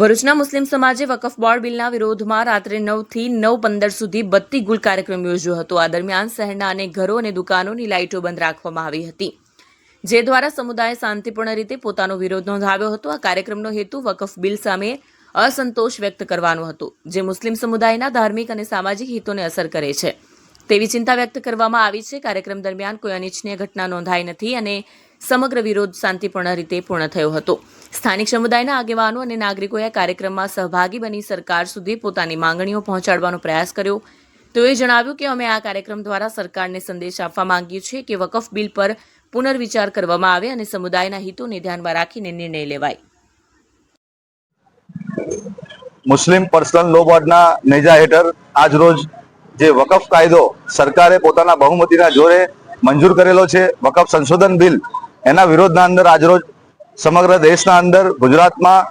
ભરૂચના મુસ્લિમ સમાજે વકફ બોર્ડ બિલના વિરોધમાં રાત્રે નવથી નવ પંદર સુધી બત્તી ગુલ કાર્યક્રમ યોજ્યો હતો. આ દરમિયાન શહેરના અનેક ઘરો અને દુકાનોની લાઇટો બંધ રાખવામાં આવી હતી. જે દ્વારા સમુદાય શાંતિપૂર્ણ રીતે પોતાનો વિરોધ નોંધાવ્યો હતો. આ કાર્યક્રમનો હેતુ વકફ બિલ સામે અસંતોષ વ્યક્ત કરવાનો હતો, જે મુસ્લિમ સમુદાયના ધાર્મિક અને સામાજિક હિતોને અસર કરે છે. તેવી ચિંતા વ્યક્ત કરવામાં આવી છે. કાર્યક્રમ દરમિયાન કોઈ અનિચ્છનીય ઘટના નોંધાઈ નથી અને સમગ્ર વિરોધ શાંતિપૂર્ણ રીતે પૂર્ણ થયો હતો. સ્થાનિક સમુદાયના આગેવાનો અને નાગરિકોએ કાર્યક્રમમાં સહભાગી બની સરકાર સુધી પોતાની માંગણીઓ પહોંચાડવાનો પ્રયાસ કર્યો. તેઓએ જણાવ્યું કે અમે આ કાર્યક્રમ દ્વારા સરકારને સંદેશ આપવા માંગીએ છીએ કે વકફ બિલ પર પુનર્વિચાર કરવામાં આવે અને સમુદાયના હિતોને ધ્યાનમાં રાખીને નિર્ણય લેવાય. મુસ્લિમ પર્સનલ લો બોર્ડના નેજા હેઠળ આજ રોજ જે વકફ કાયદો સરકારે પોતાના બહુમતીના જોરે મંજૂર કરેલો છે, વકફ સંશોધન બિલ એના વિરોધના અંદર આજરોજ સમગ્ર દેશના અંદર ગુજરાતમાં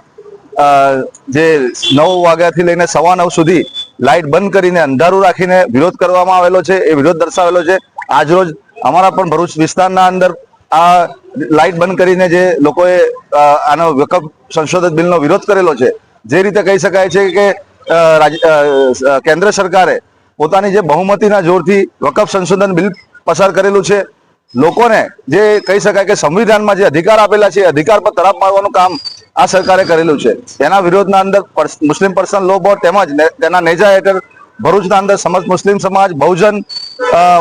જે નવ વાગ્યાથી લઈને સવા નવ સુધી લાઇટ બંધ કરીને અંધારું રાખીને વિરોધ કરવામાં આવેલો છે, એ વિરોધ દર્શાવેલો છે. આજરોજ અમારા પણ ભરૂચ વિસ્તારના અંદર આ લાઇટ બંધ કરીને જે લોકોએ આનો વકફ સંશોધન બિલનો વિરોધ કરેલો છે, જે રીતે કહી શકાય છે કે કેન્દ્ર સરકારે પોતાની જે બહુમતીના જોરથી વકફ સંશોધન બિલ પસાર કરેલું છે લોકોને જે કહી શકાય કે સંવિધાનમાં જે અધિકાર આપેલા છે અધિકાર પર તરાપ મારવાનું કામ આ સરકારે કરેલું છે. તેના વિરોધના અંદર મુસ્લિમ પર્સનલ લો બોર્ડ તેમજ તેના નેજા હેઠળ ભરૂચના અંદર સમજ, મુસ્લિમ સમાજ બહુજન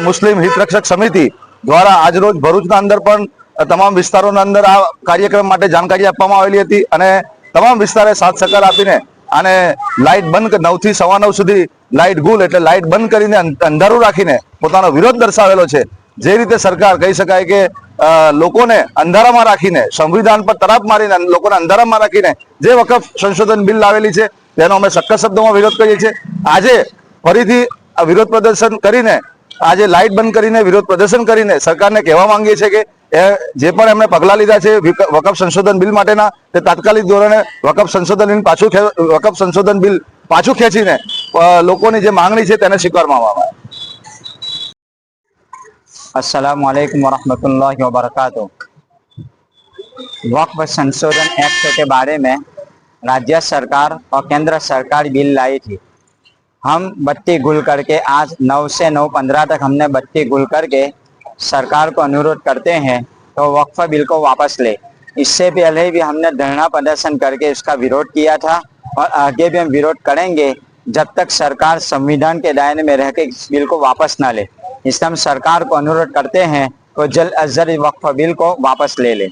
મુસ્લિમ હિતરક્ષક સમિતિ દ્વારા આજરોજ ભરૂચના અંદર પણ તમામ વિસ્તારોના અંદર આ કાર્યક્રમ માટે જાણકારી આપવામાં આવેલી હતી અને તમામ વિસ્તારે સાથ સહકાર આપીને અને લાઇટ બંધ નવથી સવા નવ સુધી લાઇટ ગુલ એટલે લાઇટ બંધ કરીને અંધારું રાખીને પોતાનો વિરોધ દર્શાવેલો છે. જે રીતે સરકાર કહી શકાય કે લોકોને અંધારામાં રાખીને, સંવિધાન પર તરાપ મારીને, લોકોને અંધારામાં રાખીને જે વકફ સંશોધન બિલ લાવેલી છે, તેનો અમે સખત શબ્દોમાં વિરોધ કરીએ છીએ. આજે ફરીથી વિરોધ પ્રદર્શન કરીને, આજે લાઇટ બંધ કરીને વિરોધ પ્રદર્શન કરીને સરકારને કહેવા માંગીએ છીએ કે, એ જે પણ એમણે પગલાં લીધા છે વકફ સંશોધન બિલ માટેના, તે તાત્કાલિક ધોરણે વકફ સંશોધન પાછું વકફ સંશોધન બિલ પાછું ખેંચીને લોકોની જે માંગણી છે તેને સ્વીકારવામાં આવે. अस्सलाम वालेकुम वरहमतुल्लाहि वबरकातुह वक्फ संशोधन एक्ट के बारे में राज्य सरकार और केंद्र सरकार बिल लाई थी। हम बत्ती गुल करके आज नौ से नौ पंद्रह तक हमने बत्ती गुल करके सरकार को अनुरोध करते हैं तो वक्फ बिल को वापस ले। इससे पहले भी हमने धरना प्रदर्शन करके इसका विरोध किया था और आगे भी हम विरोध करेंगे जब तक सरकार संविधान के दायरे में रह के इस बिल को वापस ना ले। इसलिए हम सरकार को अनुरोध करते हैं तो जल्द अज जल्द वक्फ बिल को वापस ले ले